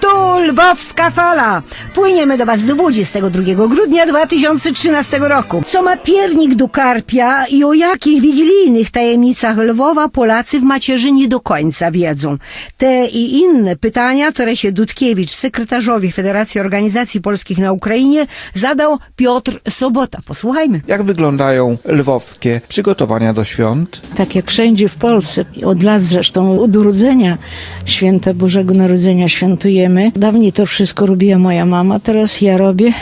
Tu Lwowska Fala. Płyniemy do Was 22 grudnia 2013 roku. Co ma piernik do karpia i o jakich wigilijnych tajemnicach Lwowa Polacy w macierzy nie do końca wiedzą. Te i inne pytania Teresie Dudkiewicz, sekretarzowi Federacji Organizacji Polskich na Ukrainie, zadał Piotr Sobota. Posłuchajmy. Jak wyglądają lwowskie przygotowania do świąt? tak jak wszędzie w Polsce. Od lat zresztą od urodzenia święta Bożego Narodzenia świętujemy. Dawniej to wszystko robiła moja mama, teraz ja robię.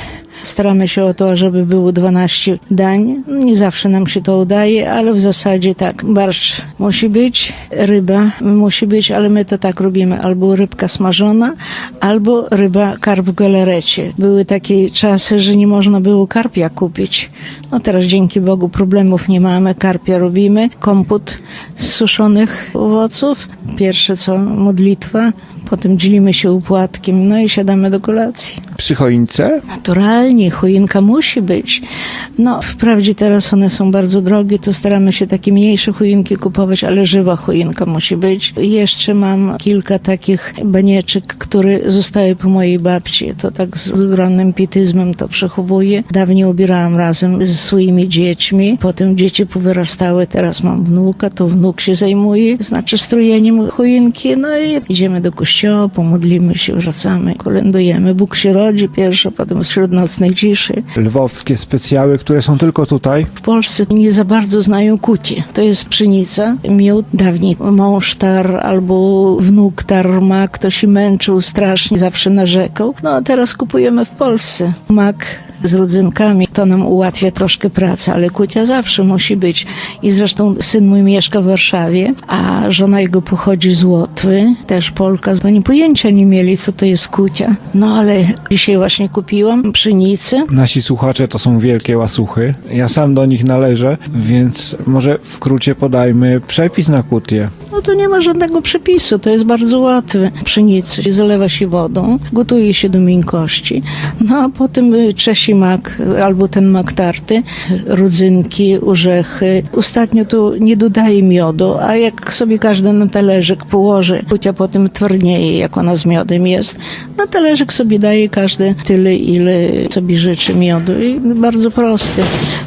Staramy się o to, żeby było 12 dań. Nie zawsze nam się to udaje, ale w zasadzie tak. Barszcz musi być, ryba musi być, ale my to tak robimy. Albo rybka smażona, albo ryba karp w galarecie. Były takie czasy, że nie można było karpia kupić. No teraz dzięki Bogu problemów nie mamy. Karpia robimy. Kompot z suszonych owoców. Pierwsze co modlitwa. Potem dzielimy się upłatkiem, no i siadamy do kolacji. Przy choince? Naturalnie, choinka musi być. No, wprawdzie teraz one są bardzo drogie, to staramy się takie mniejsze choinki kupować, ale żywa choinka musi być. Jeszcze mam kilka takich banieczek, które zostały po mojej babci. To tak z ogromnym pietyzmem to przechowuję. Dawniej ubierałam razem ze swoimi dziećmi, potem dzieci powyrastały, teraz mam wnuka, to wnuk się zajmuje, znaczy strojeniem choinki, no i idziemy do kościoła, pomodlimy się, wracamy, kolędujemy. Bóg się rodzi pierwszy, potem wśród nocnej ciszy. Lwowskie specjały, które są tylko tutaj? W Polsce nie za bardzo znają kutie. To jest pszenica, miód. Dawniej mąż tar albo wnuk tar ma, ktoś się męczył strasznie, zawsze narzekał. No a teraz kupujemy w Polsce mak z rodzynkami. To nam ułatwia troszkę pracę, ale kucia zawsze musi być. I zresztą syn mój mieszka w Warszawie, a żona jego pochodzi z Łotwy, też Polka. Oni pojęcia nie mieli, co to jest kucia. No ale dzisiaj właśnie kupiłam pszenicę. Nasi słuchacze to są wielkie łasuchy. Ja sam do nich należę, więc może w skrócie podajmy przepis na kutię. To nie ma żadnego przepisu, to jest bardzo łatwe. Pszenicę zalewa się wodą, gotuje się do miękkości, no a potem y, czesi mak albo ten mak tarty, rodzynki, orzechy. Ostatnio tu nie dodaje miodu, a jak sobie każdy na talerzyk położy, kucia potem twardnieje, jak ona z miodem jest. Na talerzyk sobie daje każdy tyle, ile sobie życzy miodu i bardzo prosty.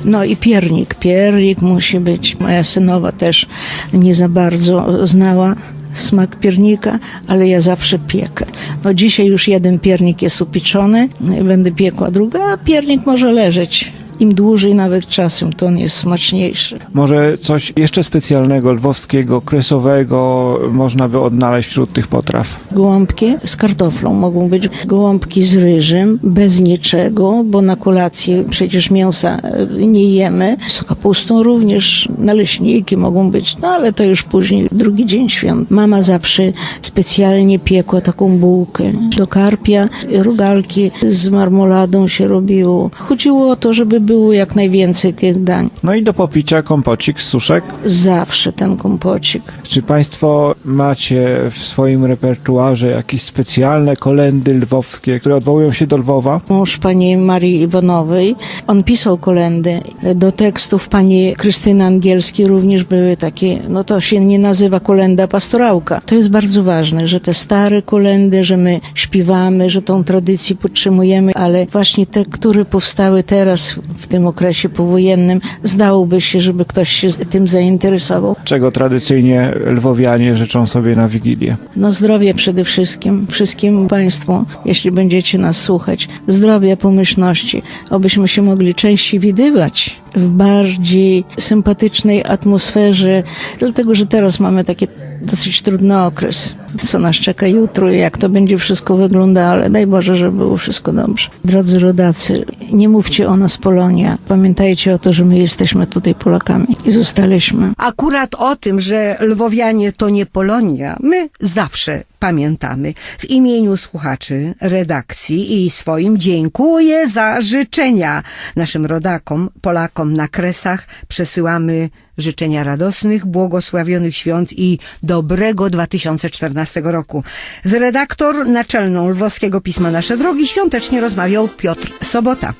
No i piernik, piernik musi być. Moja synowa też nie za bardzo znała smak piernika, ale ja zawsze piekę. No dzisiaj już jeden piernik jest upieczony, będę piekła druga, a piernik może leżeć. Im dłużej nawet czasem, to on jest smaczniejszy. Może coś jeszcze specjalnego, lwowskiego, kresowego można by odnaleźć wśród tych potraw. Gołąbki z kartoflą mogą być, gołąbki z ryżem, bez niczego, bo na kolację przecież mięsa e, nie jemy. Z kapustą również, naleśniki mogą być, no ale to już później, drugi dzień świąt. Mama zawsze specjalnie piekła taką bułkę do karpia, rogalki z marmoladą się robiło. Chodziło o to, żeby było jak najwięcej tych dań. No i do popicia kompocik z suszek. Zawsze ten kompocik. Czy Państwo macie w swoim repertuarze jakieś specjalne kolendy lwowskie, które odwołują się do Lwowa? mąż pani Marii Iwanowej. On pisał kolendy. Do tekstów pani Krystyny Angielskiej również były takie, no to się nie nazywa kolenda pastorałka. To jest bardzo ważne, że te stare kolendy, że my śpiewamy, że tą tradycję podtrzymujemy, ale właśnie te, które powstały teraz w tym okresie powojennym, zdałoby się, żeby ktoś się tym zainteresował. Czego tradycyjnie lwowianie życzą sobie na Wigilię? No zdrowie przede wszystkim, wszystkim Państwu, jeśli będziecie nas słuchać. Zdrowia, pomyślności, abyśmy się mogli częściej widywać w bardziej sympatycznej atmosferze, dlatego że teraz mamy taki dosyć trudny okres. Co nas czeka jutro i jak to będzie wszystko wyglądało, ale daj Boże, żeby było wszystko dobrze. Drodzy rodacy, nie mówcie o nas Polonia. Pamiętajcie o to, że my jesteśmy tutaj Polakami i zostaliśmy. Akurat o tym, że lwowianie to nie Polonia, my zawsze pamiętamy. W imieniu słuchaczy redakcji i swoim dziękuję za życzenia. Naszym rodakom, Polakom na Kresach przesyłamy życzenia radosnych, błogosławionych świąt i dobrego 2014 roku. Z redaktor naczelną lwowskiego pisma Nasze Drogi świątecznie rozmawiał Piotr Sobota.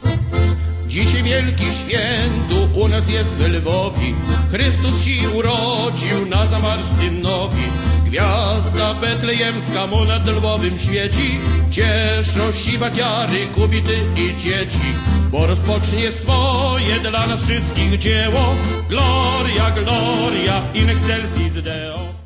Dzisiaj wielki świętu u nas jest w Lwowi. Chrystus się urodził na Zamarstym Nowi. Gwiazda betlejemska mu nad Lwowym świeci. Cieszą się baciary, kubity i dzieci Bo rozpocznie swoje dla nas wszystkich dzieło. Gloria, gloria in excelsis Deo